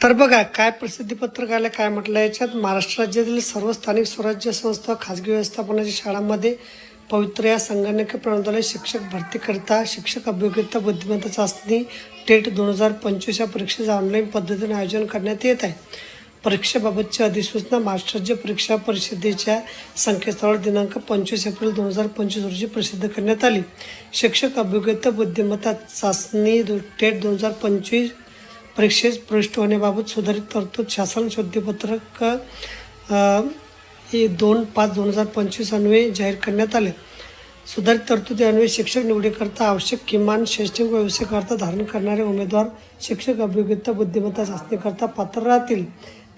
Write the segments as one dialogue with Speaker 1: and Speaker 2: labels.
Speaker 1: तर बघा काय प्रसिद्धी पत्रकाला काय म्हटलं याच्यात महाराष्ट्र राज्यातील सर्व स्थानिक स्वराज्य संस्था खाजगी व्यवस्थापनाच्या शाळांमध्ये पवित्र या संगणक प्रणालीद्वारे शिक्षक भरतीकरिता शिक्षक अभियोग्यता बुद्धिमत्ता चाचणी टेट दोन हजार पंचवीस या परीक्षेचं ऑनलाईन पद्धतीने आयोजन करण्यात येत आहे. परीक्षेबाबतची अधिसूचना महाराष्ट्र राज्य परीक्षा परिषदेच्या संकेतस्थळावर दिनांक पंचवीस एप्रिल दोन हजार पंचवीस रोजी प्रसिद्ध करण्यात आली. शिक्षक अभियोग्यता बुद्धिमत्ता चाचणी टेट दोन हजार पंचवीस परीक्षेस प्रविष्ट होण्याबाबत सुधारित तरतूद शासन शुद्धीपत्रक हे दोन पाच दोन हजार पंचवीस अन्वये जाहीर करण्यात आले. सुधारित तरतुदी अन्वये शिक्षक निवडीकरता आवश्यक किमान शैक्षणिक व्यवसायाकरता धारण करणारे उमेदवार शिक्षक अभियोग्यता बुद्धिमत्ता चाचणीकरता पात्र राहतील.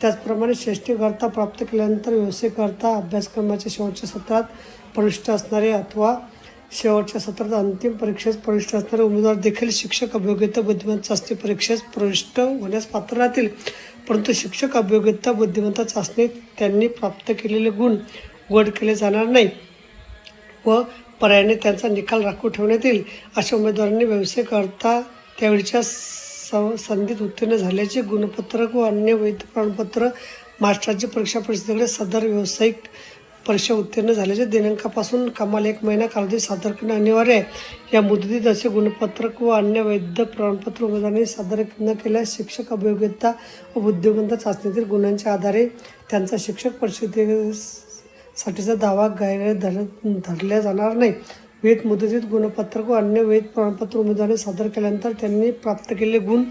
Speaker 1: त्याचप्रमाणे शैक्षणिक प्राप्त केल्यानंतर व्यवसायकरता अभ्यासक्रमाच्या शेवटच्या सत्रात प्रविष्ट असणारे अथवा शेवटच्या सत्रात अंतिम परीक्षेस प्रविष्ट असणारे उमेदवार देखील शिक्षक अभियोग्यता बुद्धिमत्ता चाचणी परीक्षेस प्रविष्ट होण्यास पात्र राहतील. परंतु शिक्षक अभियोग्यता बुद्धिमत्ता चाचणीत त्यांनी प्राप्त केलेले गुण उघड केले जाणार नाही व पर्यायाने त्यांचा निकाल राखून ठेवण्यात येईल अशा उमेदवारांनी व्यवसाय करता त्यावेळीच्या स- संधीत उत्तीर्ण झाल्याचे गुणपत्रक व अन्य वैध प्रमाणपत्र महाराष्ट्र परीक्षा परिषदेकडे सदर व्यावसायिक परीक्षा उत्तीर्ण झाल्याच्या दिनांकापासून कमाल एक महिना कालावधी सादर करणे अनिवार्य आहे. या मुदतीत असे गुणपत्रक व अन्य वैध प्रमाणपत्र उमेदवारांनी सादर न केल्यास शिक्षक अभियोग्यता व बुद्धिमत्ता चाचणीतील गुणांच्या आधारे त्यांचा शिक्षक परिषदेसाठीचा दावा गैर धर धरल्या जाणार नाही. वेद मुदतीत गुणपत्रक व अन्य वेद प्रमाणपत्र उमेदवारांनी सादर केल्यानंतर त्यांनी प्राप्त केलेले गुण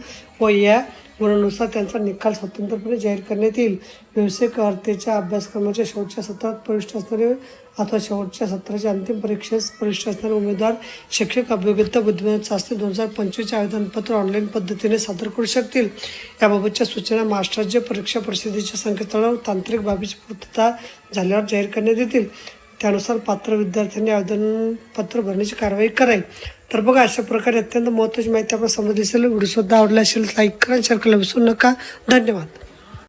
Speaker 1: व या गुणानुसार त्यांचा निकाल स्वतंत्रपणे जाहीर करण्यात येईल. व्यावसायिक अर्थेच्या अभ्यासक्रमाच्या शेवटच्या सत्रात प्रविष्ट असणारे अथवा शेवटच्या सत्राच्या अंतिम परीक्षेस प्रविष्ट असणारे उमेदवार शिक्षक अभियोग्यता बुद्धिमत्ता चाचणी दोन हजार पंचवीसचे आवेदनपत्र ऑनलाईन पद्धतीने सादर करू शकतील. याबाबतच्या सूचना महाराष्ट्र राज्य परीक्षा परिषदेच्या संकेतस्थळावर तांत्रिक बाबीची पूर्तता झाल्यावर जाहीर करण्यात येतील. त्यानुसार पात्र विद्यार्थ्यांनी आवेदनपत्र भरण्याची कारवाई करावी तर बघा अशा प्रकारे अत्यंत महत्त्वाची माहिती आपण समजली असेल व्हिडिओ सुद्धा आवडला असेल लाईक करा शेअर करायला विसरू नका. धन्यवाद.